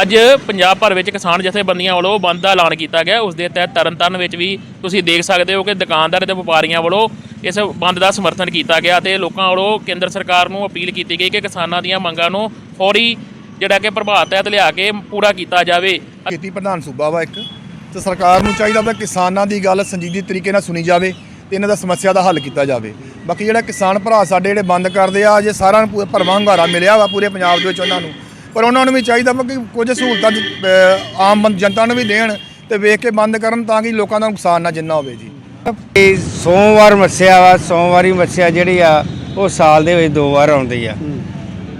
ਅੱਜ ਪੰਜਾਬ ਭਰ ਵਿੱਚ ਕਿਸਾਨ ਜਥੇਬੰਦੀਆਂ ਵੱਲੋਂ ਬੰਦ ਦਾ ਐਲਾਨ ਕੀਤਾ ਗਿਆ। ਉਸ ਦੇ ਤਹਿਤ ਤਰਨਤਾਰਨ ਵਿੱਚ ਵੀ ਤੁਸੀਂ ਦੇਖ ਸਕਦੇ ਹੋ ਕਿ ਦੁਕਾਨਦਾਰ ਤੇ ਵਪਾਰੀਆਂ ਵੱਲੋਂ ਇਸ ਬੰਦ ਦਾ ਸਮਰਥਨ ਕੀਤਾ ਗਿਆ ਤੇ ਲੋਕਾਂ ਵੱਲੋਂ ਕੇਂਦਰ ਸਰਕਾਰ ਨੂੰ ਅਪੀਲ ਕੀਤੀ ਗਈ ਕਿ ਕਿਸਾਨਾਂ ਦੀਆਂ ਮੰਗਾਂ ਨੂੰ ਫੌਰੀ ਜਿਹੜਾ ਕਿ ਪ੍ਰਭਾਵ ਤਹਿਤ ਲਿਆ ਕੇ ਪੂਰਾ ਕੀਤਾ ਜਾਵੇ। ਖੇਤੀ ਪ੍ਰਧਾਨ ਸੂਬਾ ਵਾ ਇੱਕ। ਤੇ ਸਰਕਾਰ ਨੂੰ ਚਾਹੀਦਾ ਵਾ ਕਿਸਾਨਾਂ ਦੀ ਗੱਲ ਸੰਜੀਦੀ ਤਰੀਕੇ ਨਾਲ ਸੁਣੀ ਜਾਵੇ ਤੇ ਇਹਨਾਂ ਦਾ ਸਮੱਸਿਆ ਦਾ ਹੱਲ ਕੀਤਾ ਜਾਵੇ। ਬਾਕੀ ਜਿਹੜਾ ਕਿਸਾਨ ਭਰਾ ਸਾਡੇ ਜਿਹੜੇ ਬੰਦ ਕਰਦੇ ਆ ਜੇ ਸਾਰਿਆਂ ਨੂੰ ਪੂਰਾ ਭਰਵਾਂ ਹੁੰਗਾਰਾ ਮਿਲਿਆ ਵਾ ਪੂਰੇ ਪੰਜਾਬ ਦੇ ਵਿੱਚ ਉਹਨਾਂ ਨੂੰ। ਪਰ ਉਹਨਾਂ ਨੂੰ ਵੀ ਚਾਹੀਦਾ ਵਾ ਕਿ ਕੁਝ ਸਹੂਲਤਾਂ ਅਹ ਆਮ ਬੰ- ਜਨਤਾ ਨੂੰ ਵੀ ਦੇਣ ਤੇ ਵੇਖ ਕੇ ਬੰਦ ਕਰਨ ਤਾਂ ਕਿ ਲੋਕਾਂ ਦਾ ਨੁਕਸਾਨ ਨਾ ਜਿੰਨਾ ਹੋਵੇ ਜੀ। ਇਹ ਸੋਮਵਾਰ ਮੱਸਿਆ ਵਾ ਸੋਮਵਾਰੀ ਮੱਸਿਆ ਜਿਹੜੀ ਆ ਉਹ ਸਾਲ ਦੇ ਵਿੱਚ ਦੋ ਵਾਰ ਆਉਂਦੀ ਆ।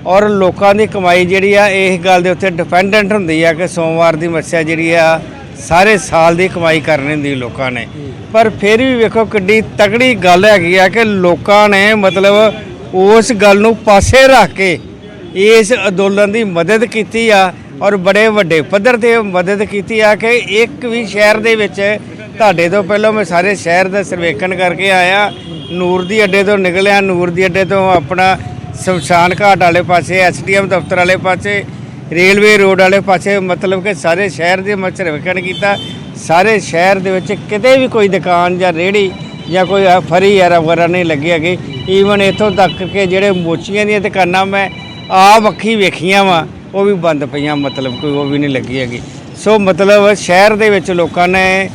ਔਰ ਲੋਕਾਂ ਦੀ ਕਮਾਈ ਜਿਹੜੀ ਆ ਇਸ ਗੱਲ ਦੇ ਉੱਤੇ ਡਿਪੈਂਡੈਂਟ ਹੁੰਦੀ ਆ ਕਿ ਸੋਮਵਾਰ ਦੀ ਮੱਸਿਆ ਜਿਹੜੀ ਆ ਸਾਰੇ ਸਾਲ ਦੀ ਕਮਾਈ ਕਰਨੀ ਹੁੰਦੀ ਲੋਕਾਂ ਨੇ। ਪਰ ਫਿਰ ਵੀ ਵੇਖੋ ਕਿੱਡੀ ਤਗੜੀ ਗੱਲ ਹੈਗੀ ਆ ਕਿ ਲੋਕਾਂ ਨੇ ਮਤਲਬ ਉਸ ਗੱਲ ਨੂੰ ਪਾਸੇ ਰੱਖ ਕੇ ਇਸ ਅੰਦੋਲਨ ਦੀ ਮਦਦ ਕੀਤੀ ਆ ਔਰ ਬੜੇ ਵੱਡੇ ਪੱਧਰ ਤੇ ਮਦਦ ਕੀਤੀ ਆ ਕਿ ਇੱਕ ਵੀ ਸ਼ਹਿਰ ਦੇ ਵਿੱਚ ਤੁਹਾਡੇ ਤੋਂ ਪਹਿਲਾਂ ਮੈਂ ਸਾਰੇ ਸ਼ਹਿਰ ਦਾ ਸਰਵੇਖਣ ਕਰਕੇ ਆਇਆ। ਨੂਰ ਦੀ ਅੱਡੇ ਤੋਂ ਨਿਕਲਿਆ। ਨੂਰ ਦੀ ਅੱਡੇ ਤੋਂ ਆਪਣਾ ਸ਼ਮਸ਼ਾਨ ਘਾਟ ਵਾਲੇ ਪਾਸੇ, ਐਸਡੀਐਮ ਦਫ਼ਤਰ ਵਾਲੇ ਪਾਸੇ, ਰੇਲਵੇ ਰੋਡ ਵਾਲੇ ਪਾਸੇ ਮਤਲਬ ਕਿ ਸਾਰੇ ਸ਼ਹਿਰ ਦੇ ਮੈਂ ਸਰਵੇਖਣ ਕੀਤਾ। ਸਾਰੇ ਸ਼ਹਿਰ ਦੇ ਵਿੱਚ ਕਿਤੇ ਵੀ ਕੋਈ ਦੁਕਾਨ ਜਾਂ ਰੇੜੀ ਜਾਂ ਕੋਈ ਫਰੀ ਯਾਰਾ ਵਗੈਰਾ ਨਹੀਂ ਲੱਗੀ ਹੈਗੀ। ਈਵਨ ਇੱਥੋਂ ਤੱਕ ਕਿ ਜਿਹੜੇ ਮੋਚੀਆਂ ਦੀਆਂ ਦੁਕਾਨਾਂ ਮੈਂ ਆ ਅੱਖੀ ਵੇਖੀਆਂ ਵਾ, ਉਹ ਵੀ ਬੰਦ ਪਈਆਂ, ਮਤਲਬ ਕੋਈ ਉਹ ਵੀ ਨਹੀਂ ਲੱਗੀ ਹੈਗੀ। ਸੋ ਮਤਲਬ ਸ਼ਹਿਰ ਦੇ ਵਿੱਚ ਲੋਕਾਂ ਨੇ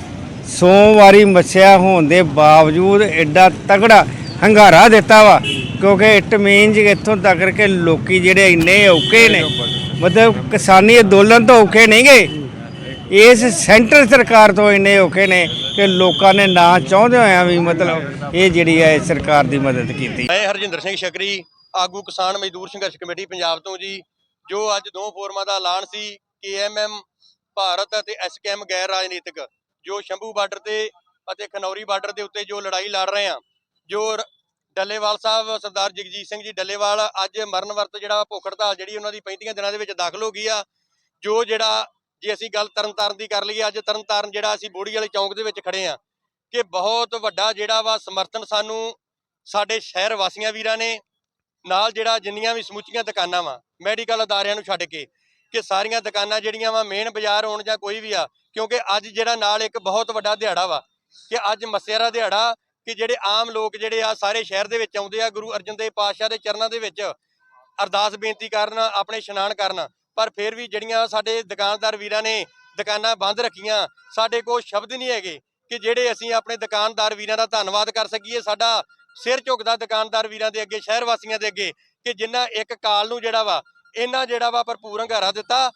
ਸੋਮਵਾਰੀ ਮੱਸਿਆ ਹੋਣ ਦੇ ਬਾਵਜੂਦ ਐਡਾ ਤਗੜਾ ਹੰਗਾਰਾ ਦਿੱਤਾ ਵਾ, ਕਿਉਂਕਿ ਇਟ ਮੀਨਜ਼ ਇੱਥੋਂ ਤੱਕ ਕਿ ਲੋਕੀ ਜਿਹੜੇ ਇੰਨੇ ਔਕੇ ਨੇ, ਮਤਲਬ ਕਿਸਾਨੀ ਅੰਦੋਲਨ ਤੋਂ ਔਕੇ ਨਹੀਂ ਗਏ ਇਸ ਸੈਂਟਰ ਸਰਕਾਰ ਤੋਂ ਇੰਨੇ ਔਕੇ ਨੇ ਕਿ ਲੋਕਾਂ ਨੇ ਨਾ ਚਾਹੁੰਦੇ ਹੋਇਆ ਵੀ ਮਤਲਬ ਇਹ ਜਿਹੜੀ ਹੈ ਸਰਕਾਰ ਦੀ ਮਦਦ ਕੀਤੀ। ਮੈਂ ਹਰਜਿੰਦਰ ਸਿੰਘ ਸ਼ਕਰੀ ਆਗੂ ਕਿਸਾਨ ਮਜ਼ਦੂਰ ਸੰਘਰਸ਼ ਕਮੇਟੀ ਪੰਜਾਬ ਤੋਂ ਜੀ, ਜੋ ਅੱਜ ਦੋ ਫੋਰਮਾਂ ਦਾ ਐਲਾਨ ਸੀ, ਕੇਐਮਐਮ ਭਾਰਤ ਅਤੇ ਐਸਕੇਐਮ ਗੈਰ ਰਾਜਨੀਤਿਕ, ਜੋ ਸ਼ੰਭੂ ਬਾਰਡਰ ਤੇ ਅਤੇ ਖਨੌਰੀ ਬਾਰਡਰ ਦੇ ਉੱਤੇ ਜੋ ਲੜਾਈ ਲੜ ਰਹੇ ਆ, ਜੋ ਡੱਲੇਵਾਲ ਸਾਹਿਬ, ਸਰਦਾਰ ਜਗਜੀਤ ਸਿੰਘ ਜੀ ਡੱਲੇਵਾਲ ਅੱਜ ਮਰਨ ਵਰਤ ਜਿਹੜਾ ਭੁੱਖ ਹੜਤਾਲ ਜਿਹੜੀ ਉਹਨਾਂ ਦੀ 35 ਦਿਨਾਂ ਦੇ ਵਿੱਚ ਦਾਖਲ ਹੋ ਗਈ ਆ, ਜੋ ਜਿਹੜਾ ਜੇ ਅਸੀਂ ਗੱਲ ਤਰਨਤਾਰਨ ਦੀ ਕਰ ਲਈਏ, ਅੱਜ ਤਰਨਤਾਰਨ ਜਿਹੜਾ ਅਸੀਂ ਬੋੜੀ ਵਾਲੇ ਚੌਂਕ ਦੇ ਵਿੱਚ ਖੜੇ ਆ, ਕਿ ਬਹੁਤ ਵੱਡਾ ਜਿਹੜਾ ਵਾ ਸਮਰਥਨ ਸਾਨੂੰ ਸਾਡੇ ਸ਼ਹਿਰ ਵਾਸੀਆਂ ਵੀਰਾਂ ਨੇ ਨਾਲ ਜਿਹੜਾ ਜਿੰਨੀਆਂ ਵੀ ਸਮੁੱਚੀਆਂ ਦੁਕਾਨਾਂ ਵਾ ਮੈਡੀਕਲ ਅਦਾਰਿਆਂ ਨੂੰ ਛੱਡ ਕੇ ਕਿ ਸਾਰੀਆਂ ਦੁਕਾਨਾਂ ਜਿਹੜੀਆਂ ਵਾ ਮੇਨ ਬਾਜ਼ਾਰ ਹੋਣ ਜਾਂ ਕੋਈ ਵੀ ਆ, ਕਿਉਂਕਿ ਅੱਜ ਜਿਹੜਾ ਨਾਲ ਇੱਕ ਬਹੁਤ ਵੱਡਾ ਦਿਹਾੜਾ ਵਾ, ਕਿ ਅੱਜ ਮੱਸਿਆ ਦਾ ਦਿਹਾੜਾ, ਕਿ ਜਿਹੜੇ ਆਮ ਲੋਕ ਜਿਹੜੇ ਆ ਸਾਰੇ ਸ਼ਹਿਰ ਦੇ ਵਿੱਚ ਆਉਂਦੇ ਆ, ਗੁਰੂ ਅਰਜਨ ਦੇਵ ਪਾਤਸ਼ਾਹ ਦੇ ਚਰਨਾਂ ਦੇ ਵਿੱਚ ਅਰਦਾਸ ਬੇਨਤੀ ਕਰਨ, ਆਪਣੇ ਇਸ਼ਨਾਨ ਕਰਨ, ਪਰ ਫਿਰ ਵੀ ਜਿਹੜੀਆਂ ਸਾਡੇ ਦੁਕਾਨਦਾਰ ਵੀਰਾਂ ਨੇ ਦੁਕਾਨਾਂ ਬੰਦ ਰੱਖੀਆਂ, ਸਾਡੇ ਕੋਲ ਸ਼ਬਦ ਨਹੀਂ ਹੈਗੇ, ਕਿ ਜਿਹੜੇ ਅਸੀਂ ਆਪਣੇ ਦੁਕਾਨਦਾਰ ਵੀਰਾਂ ਦਾ ਧੰਨਵਾਦ ਕਰ ਸਕੀਏ, ਸਾਡਾ ਸਿਰ ਝੁਕਦਾ ਦੁਕਾਨਦਾਰ ਵੀਰਾਂ ਦੇ ਅੱਗੇ ਸ਼ਹਿਰ ਵਾਸੀਆਂ ਦੇ ਅੱਗੇ ਕਿ ਜਿੰਨਾ ਇੱਕ ਕਾਲ ਨੂੰ ਜਿਹੜਾ ਵਾ ਇਹਨਾਂ ਜਿਹੜਾ ਵਾ ਭਰਪੂਰ ਹੰਗਾਰਾ ਦਿੱਤਾ।